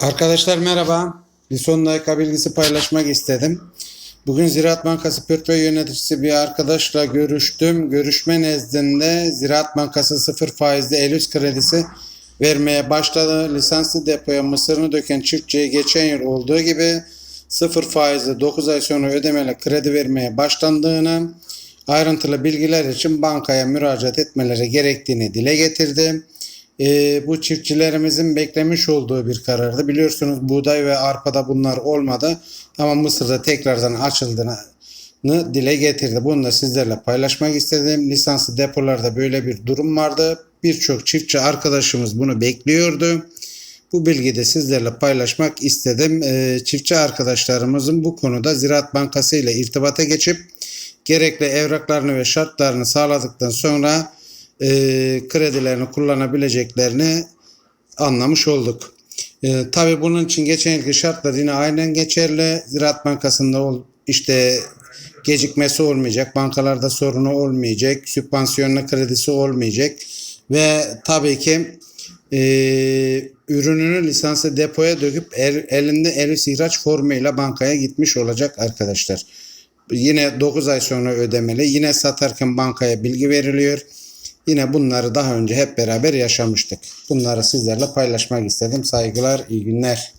Arkadaşlar merhaba. Bir son dakika bilgisi paylaşmak istedim. Bugün Ziraat Bankası portföy yöneticisi bir arkadaşla görüştüm. Görüşme nezdinde Ziraat Bankası sıfır faizli el kredisi vermeye başladı. Lisanslı depoya mısırını döken çiftçiye geçen yıl olduğu gibi sıfır faizli 9 ay sonra ödemeli kredi vermeye başlandığını, ayrıntılı bilgiler için bankaya müracaat etmeleri gerektiğini dile getirdi. Ee, bu çiftçilerimizin beklemiş olduğu bir karardı. Biliyorsunuz buğday ve arpada bunlar olmadı ama Mısır'da tekrardan açıldığını dile getirdi. Bunu da sizlerle paylaşmak istedim. Lisanslı depolarda böyle bir durum vardı. Birçok çiftçi arkadaşımız bunu bekliyordu. Bu bilgiyi de sizlerle paylaşmak istedim. Ee, çiftçi arkadaşlarımızın bu konuda Ziraat Bankası ile irtibata geçip gerekli evraklarını ve şartlarını sağladıktan sonra e, kredilerini kullanabileceklerini anlamış olduk. E, Tabi bunun için geçen yılki şartlar yine aynen geçerli. Ziraat Bankası'nda ol, işte gecikmesi olmayacak, bankalarda sorunu olmayacak, sübvansiyonlu kredisi olmayacak ve tabii ki e, ürününü lisanslı depoya döküp el, elinde el ihraç formuyla bankaya gitmiş olacak arkadaşlar. Yine 9 ay sonra ödemeli. Yine satarken bankaya bilgi veriliyor. Yine bunları daha önce hep beraber yaşamıştık. Bunları sizlerle paylaşmak istedim. Saygılar, iyi günler.